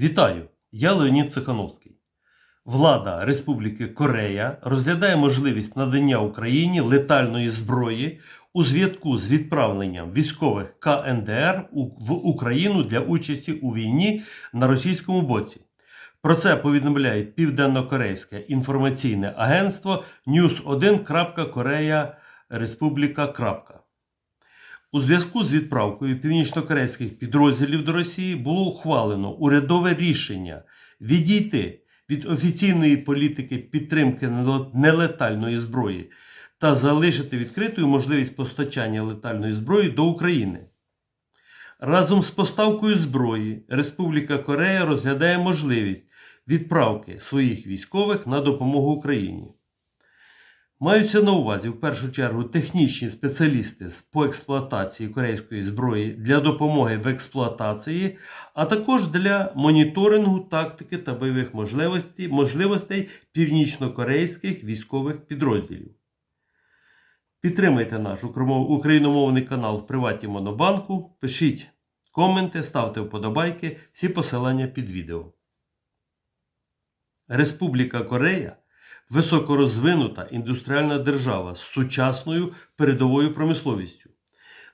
Вітаю! Я Леонід Цихановський. Влада Республіки Корея розглядає можливість надання Україні летальної зброї у зв'язку з відправленням військових КНДР в Україну для участі у війні на російському боці. Про це повідомляє Південно-Корейське інформаційне агентство news1.korea Республіка. У зв'язку з відправкою північнокорейських підрозділів до Росії було ухвалено урядове рішення відійти від офіційної політики підтримки нелетальної зброї та залишити відкритою можливість постачання летальної зброї до України. Разом з поставкою зброї Республіка Корея розглядає можливість відправки своїх військових на допомогу Україні. Маються на увазі в першу чергу технічні спеціалісти по експлуатації корейської зброї для допомоги в експлуатації, а також для моніторингу тактики та бойових можливостей, можливостей північнокорейських військових підрозділів. Підтримайте наш україномовний канал в Приваті Монобанку, пишіть коменти, ставте вподобайки, всі посилання під відео. Республіка Корея високорозвинута індустріальна держава з сучасною передовою промисловістю.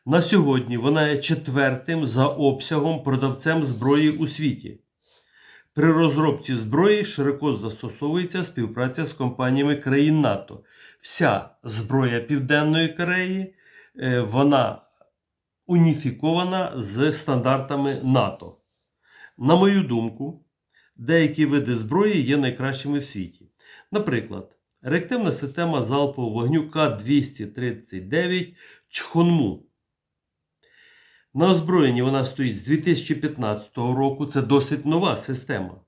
На сьогодні вона є четвертим за обсягом продавцем зброї у світі. При розробці зброї широко застосовується співпраця з компаніями країн НАТО. Вся зброя Південної Кореї е, вона уніфікована з стандартами НАТО. На мою думку, деякі види зброї є найкращими в світі. Наприклад, реактивна система залпового вогню К-239 Чхонму. На озброєнні вона стоїть з 2015 року. Це досить нова система.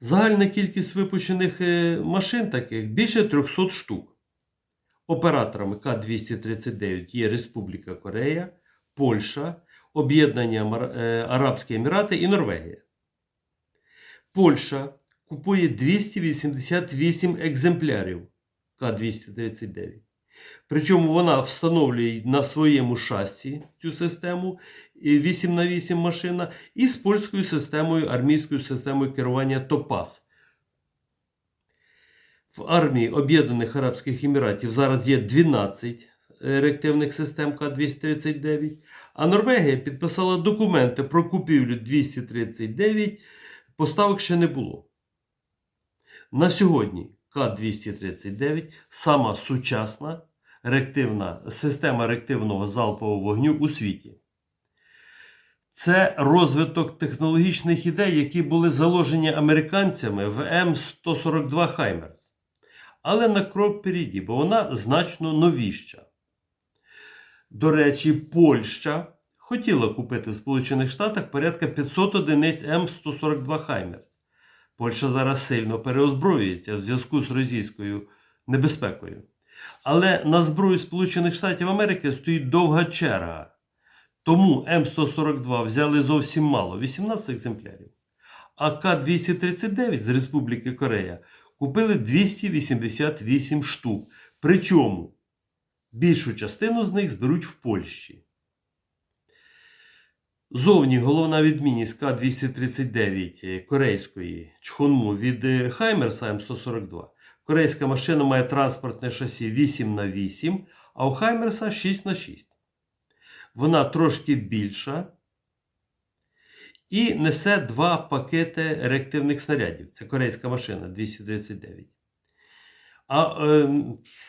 Загальна кількість випущених е, машин таких більше 300 штук. Операторами К-239 є Республіка Корея, Польща, Об'єднані е, Арабські Емірати і Норвегія. Польща купує 288 екземплярів К-239. Причому вона встановлює на своєму шасі цю систему 8 на 8 машина і з польською системою, армійською системою керування ТОПАС. В армії Об'єднаних Арабських Еміратів зараз є 12 реактивних систем К-239, а Норвегія підписала документи про купівлю 239, поставок ще не було. На сьогодні К-239 сама сучасна реактивна система реактивного залпового вогню у світі. Це розвиток технологічних ідей, які були заложені американцями в М142 Хаймерс. Але на крок впереді, бо вона значно новіща. До речі, Польща хотіла купити в Сполучених Штатах порядка 500 одиниць М142 Хаймерс. Польща зараз сильно переозброюється в зв'язку з російською небезпекою. Але на зброю Сполучених Штатів Америки стоїть довга черга. Тому М142 взяли зовсім мало 18 екземплярів. А К-239 з Республіки Корея купили 288 штук. Причому більшу частину з них зберуть в Польщі. Зовні головна відмінність К-239 корейської Чхонму від е, Хаймерса М142. Корейська машина має транспортне шасі 8 на 8, а у Хаймерса 6 на 6. Вона трошки більша і несе два пакети реактивних снарядів. Це корейська машина 239. А е,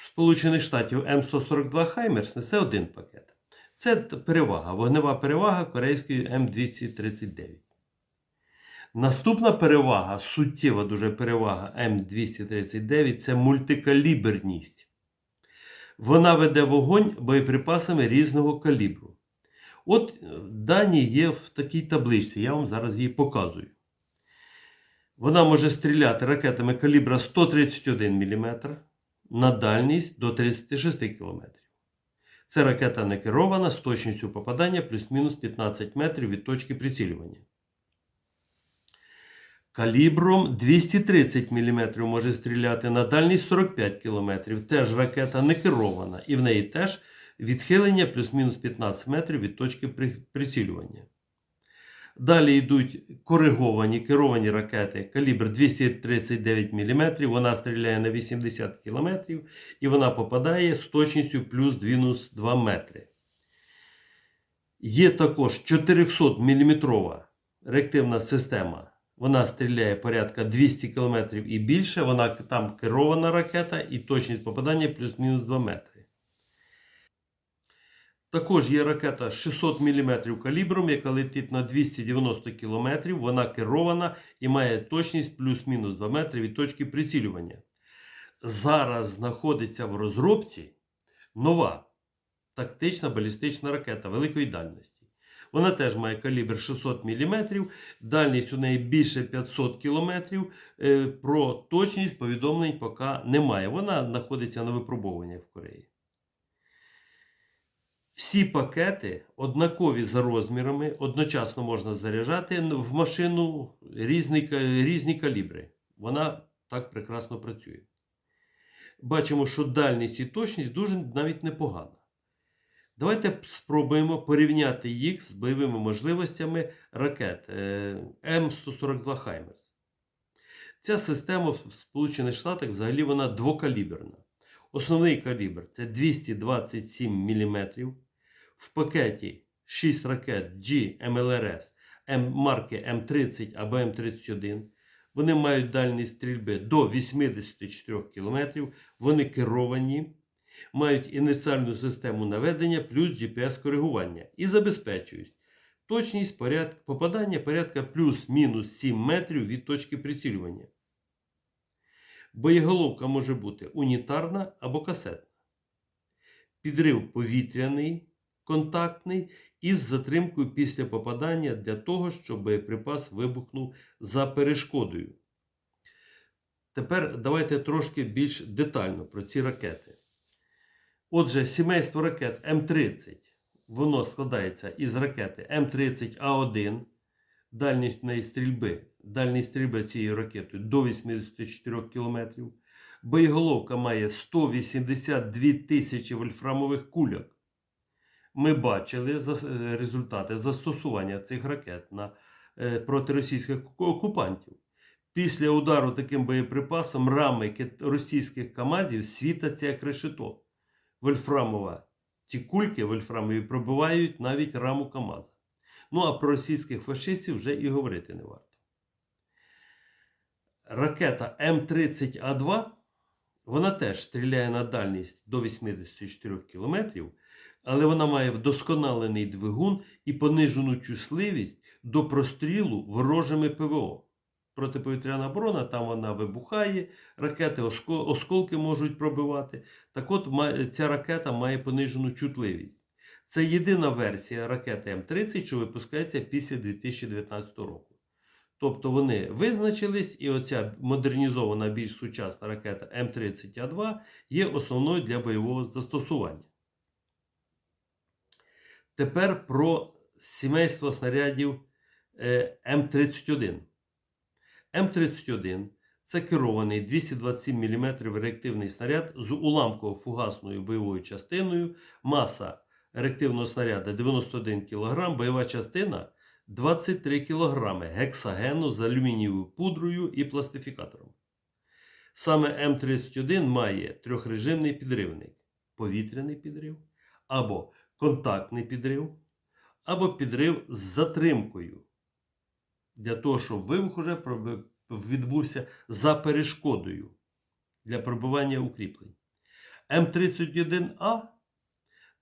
Сполучених Штатів М142 Хаймерс несе один пакет. Це перевага, вогнева перевага корейської М239. Наступна перевага, суттєва дуже перевага М239 це мультикаліберність. Вона веде вогонь боєприпасами різного калібру. От е, дані є в такій табличці, я вам зараз її показую. Вона може стріляти ракетами калібра 131 мм на дальність до 36 км. Це ракета не керована з точністю попадання плюс-мінус 15 метрів від точки прицілювання. Калібром 230 мм може стріляти на дальність 45 км. Теж ракета не керована, і в неї теж відхилення плюс-мінус 15 метрів від точки прицілювання. Далі йдуть кориговані керовані ракети калібр 239 мм. Вона стріляє на 80 км і вона попадає з точністю плюс-мінус 2 метри. Є також 400 мм реактивна система. Вона стріляє порядка 200 км і більше. Вона там керована ракета і точність попадання плюс-мінус 2 метри. Також є ракета 600 мм калібром, яка летить на 290 км. Вона керована і має точність плюс-мінус 2 метри від точки прицілювання. Зараз знаходиться в розробці нова тактична балістична ракета великої дальності. Вона теж має калібр 600 мм, дальність у неї більше 500 км. Е, Про точність повідомлень поки немає. Вона знаходиться на випробуванні в Кореї. Всі пакети однакові за розмірами, одночасно можна заряджати в машину різні, різні калібри. Вона так прекрасно працює. Бачимо, що дальність і точність дуже навіть непогана. Давайте спробуємо порівняти їх з бойовими можливостями ракет е, М142 Хаймерс. Ця система в Сполучених Штатах взагалі вона двокаліберна. Основний калібр це 227 мм. В пакеті 6 ракет GMLRS М марки М30 або М31. Вони мають дальність стрільби до 84 км. Вони керовані, мають ініціальну систему наведення плюс GPS-коригування і забезпечують точність поряд... попадання порядка плюс-мінус 7 метрів від точки прицілювання. Боєголовка може бути унітарна або касетна. Підрив повітряний, контактний із затримкою після попадання для того, щоб боєприпас вибухнув за перешкодою. Тепер давайте трошки більш детально про ці ракети. Отже, сімейство ракет М30 воно складається із ракети М30А1, дальність неї стрільби, дальність стрільби цієї ракети до 84 км. Боєголовка має 182 тисячі вольфрамових кульок. Ми бачили е, результати застосування цих ракет на, е, проти російських окупантів. Після удару таким боєприпасом рами російських КАМАЗів світаться як решето. Вольфрамова. Ці кульки вольфрамові пробивають навіть раму КАМАЗа. Ну а про російських фашистів вже і говорити не варто. Ракета М30А2 вона теж стріляє на дальність до 84 км, але вона має вдосконалений двигун і понижену чутливість до прострілу ворожими ПВО. Протиповітряна оборона, там вона вибухає, ракети осколки можуть пробивати. Так от ця ракета має понижену чутливість. Це єдина версія ракети М30, що випускається після 2019 року. Тобто вони визначились, і оця модернізована більш сучасна ракета М30А2 є основною для бойового застосування. Тепер про сімейство снарядів е, М31. М31 це керований 227 мм реактивний снаряд з уламково-фугасною бойовою частиною, маса реактивного снаряда 91 кг, бойова частина 23 кг гексагену з алюмінієвою пудрою і пластифікатором. Саме М31 має трьохрежимний підривник: повітряний підрив, або контактний підрив, або підрив з затримкою. Для того, щоб вибух уже відбувся за перешкодою для пробивання укріплень. М31А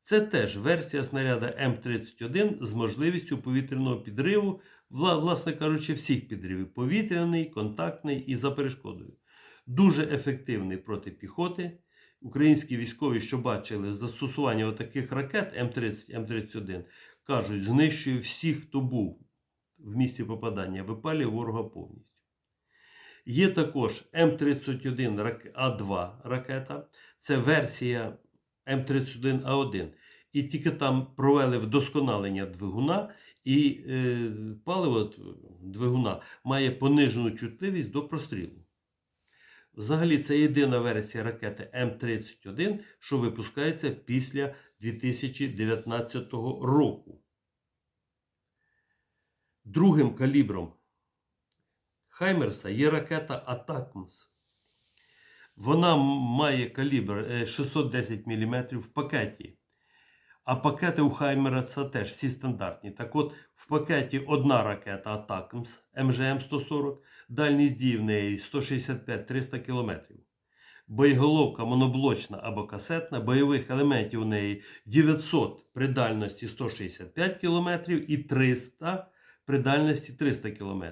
це теж версія снаряда М31 з можливістю повітряного підриву, власне кажучи, всіх підривів: повітряний, контактний і за перешкодою. Дуже ефективний проти піхоти. Українські військові, що бачили застосування таких ракет М30, М31, кажуть, знищує всіх, хто був в місці попадання, випалює ворога повністю. Є також М31А2 ракета, це версія М31А1. І тільки там провели вдосконалення двигуна, і е, паливо двигуна має понижену чутливість до прострілу. Взагалі, це єдина версія ракети М31, що випускається після 2019 року. Другим калібром Хаймерса є ракета Атакмс. Вона має калібр е, 610 мм в пакеті. А пакети у Хаймера це теж всі стандартні. Так от, в пакеті одна ракета Атакмс МЖМ-140, дальність дії в неї 165-300 км. Боєголовка моноблочна або касетна, бойових елементів у неї 900 при дальності 165 км і 300 при дальності 300 км.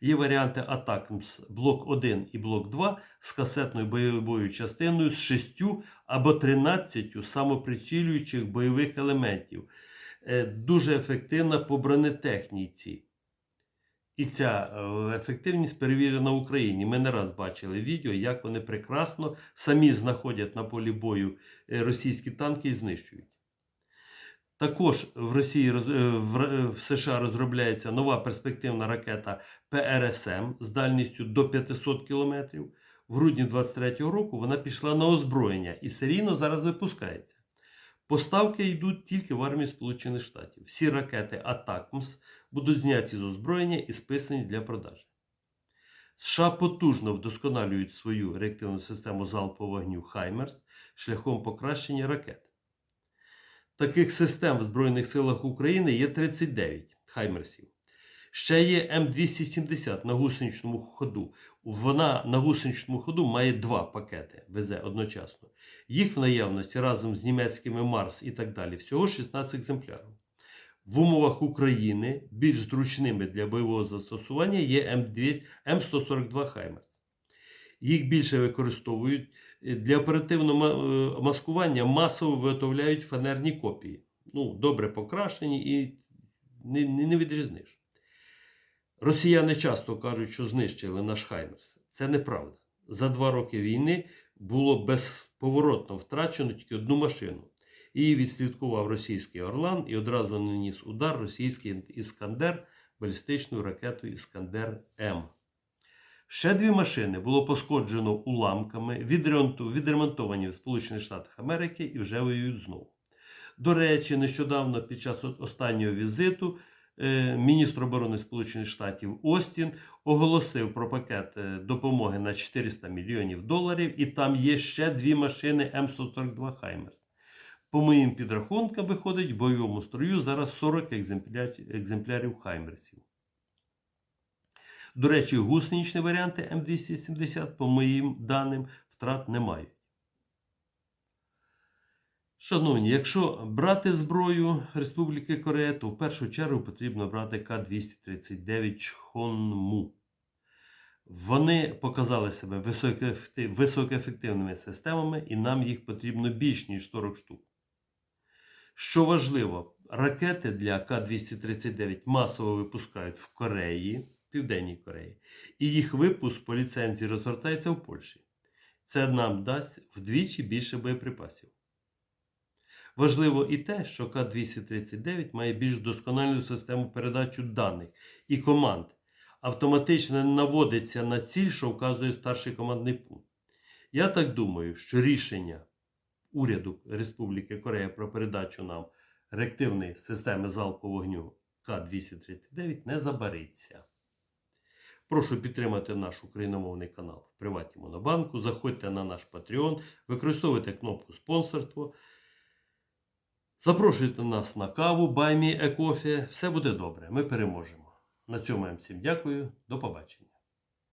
Є варіанти Атакмс блок 1 і блок 2 з касетною бойовою частиною з 6 або 13 самоприцілюючих бойових елементів. Е, Дуже ефективна по бронетехніці. І ця е, ефективність перевірена в Україні. Ми не раз бачили відео, як вони прекрасно самі знаходять на полі бою е, російські танки і знищують. Також в Росії е, е, в США розробляється нова перспективна ракета ПРСМ з дальністю до 500 км. В грудні 23-го року вона пішла на озброєння і серійно зараз випускається. Поставки йдуть тільки в армії Сполучених Штатів. Всі ракети Атакмс будуть зняті з озброєння і списані для продажі. США потужно вдосконалюють свою реактивну систему залпового вогню Хаймерс шляхом покращення ракет. Таких систем в Збройних силах України є 39 Хаймерсів. Ще є М270 на гусеничному ходу. Вона на гусеничному ходу має два пакети, везе одночасно. Їх в наявності разом з німецькими Марс і так далі. Всього 16 екземплярів. В умовах України більш зручними для бойового застосування є М2 М142 Хаймерс. Їх більше використовують для оперативного е, маскування масово виготовляють фанерні копії. Ну, добре покрашені і не, не, відрізниш. Росіяни часто кажуть, що знищили наш Хаймерс. Це неправда. За два роки війни було безповоротно втрачено тільки одну машину. Її відслідкував російський Орлан і одразу наніс удар російський Іскандер балістичною ракетою Іскандер М. Ще дві машини було пошкоджено уламками, відремонтовані в Сполучених Штатах Америки і вже воюють знову. До речі, нещодавно під час останнього візиту е, міністр оборони Сполучених Штатів Остін оголосив про пакет е, допомоги на 400 мільйонів доларів, і там є ще дві машини М142 Хаймерс. По моїм підрахункам виходить в бойовому строю зараз 40 екземплярів, екземплярів Хаймерсів. До речі, гусеничні варіанти М270, по моїм даним, втрат не мають. Шановні, якщо брати зброю Республіки Корея, то в першу чергу потрібно брати К-239 Чхонму. Вони показали себе високоефективними системами, і нам їх потрібно більш ніж 40 штук. Що важливо, ракети для К-239 масово випускають в Кореї, Південній Кореї, і їх випуск по ліцензії розгортається в Польщі. Це нам дасть вдвічі більше боєприпасів. Важливо і те, що К-239 має більш досконалу систему передачі даних і команд. Автоматично наводиться на ціль, що вказує старший командний пункт. Я так думаю, що рішення уряду Республіки Корея про передачу нам реактивної системи залпового вогню К-239 не забариться. Прошу підтримати наш україномовний канал в Приваті Монобанку. Заходьте на наш Patreon, використовуйте кнопку спонсорство. Запрошуйте нас на каву, баймі, екофі. Все буде добре. Ми переможемо. На цьому я всім дякую. До побачення.